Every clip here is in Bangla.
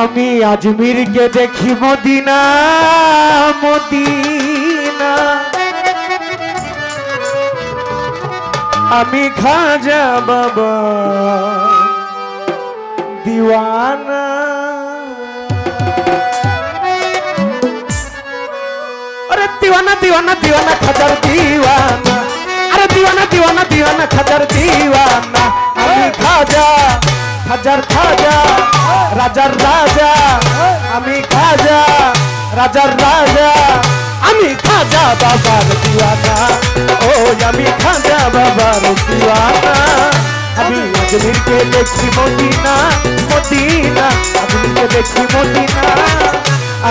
আমি আজমিরকে দেখি মদিনা মদিনা। আমি খাজা বাবা, দিওয়ানা। আরে দিওয়ানা দিওয়ানা দিওয়ানা, খাজার দিওয়ানা। আরে দিওয়ানা দিওয়ানা দিওয়ানা খাজা রাজার রাজা, আমি খাজা বাবার দিওয়ানা। ও আমি খাজা বাবার দিওয়ানা। আমি আজমিরকে দেখি মদিনা মদিনা আজমিরকে দেখি মদিনা।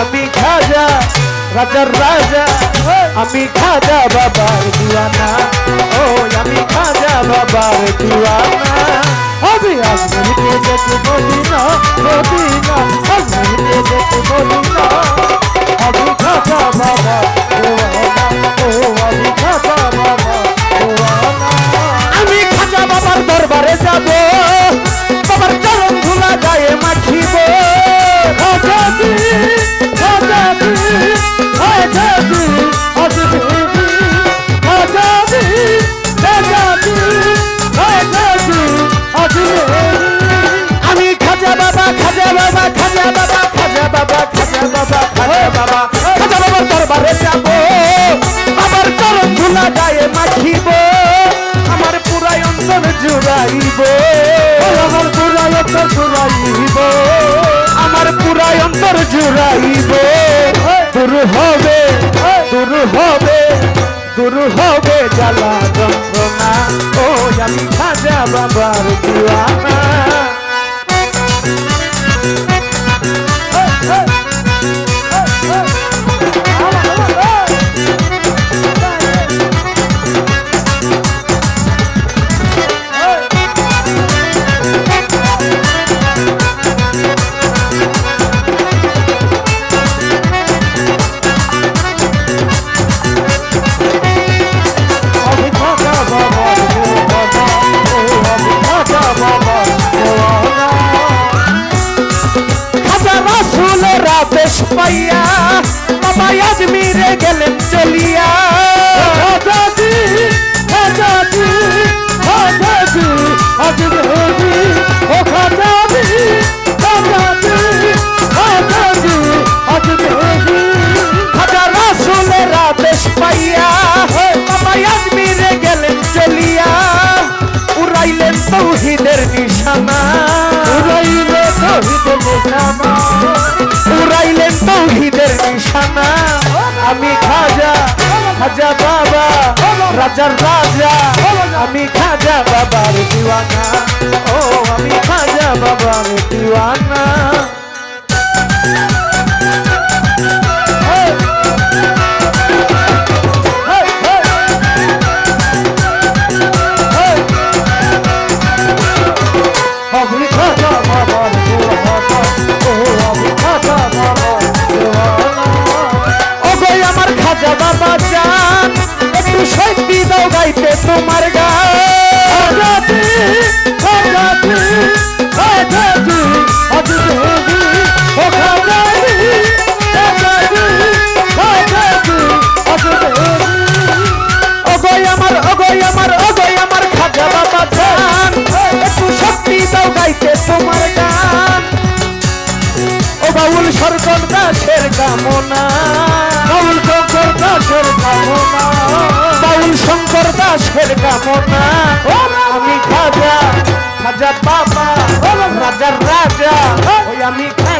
আমি খাজা, রাজার রাজা, আমি খাজা বাবার দিওয়ানা। ও আমি খাজা বাবার দিওয়ানা। আমি আজমিরকে দেখি মদিনা মদিনা আজমিরকে জুড়াইব। দূর হবে দূর হবে দূর হবে জ্বালা যন্ত্রণা। ও আমি খাজা বাবার জুয়া খাজা বাবা রাজার রাজা আমি খাজা বাবার দিওয়ানা। সুখের কামনা। আমি খাজা খাজা বাবা রাজার রাজা। ওই আমি খাজা।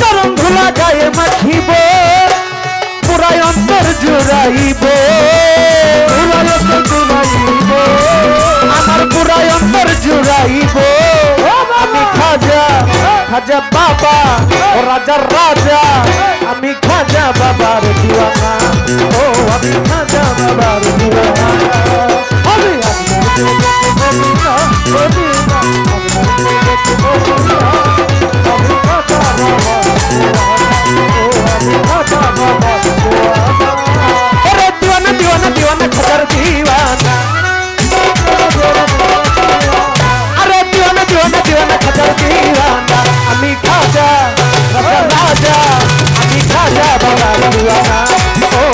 চরণ ধুলা গায়ে মাখিব, পুরাই অন্তর জুড়াইব। পুরাই অন্তর জুড়াইব, আমার পুরাই অন্তর জুড়াইব। আমি খাজা খাজা বাবা রাজার রাজা, আমি দিওয়ানা আমি খাজা রাজা আমি খাজা বাবা দিওয়ানা ও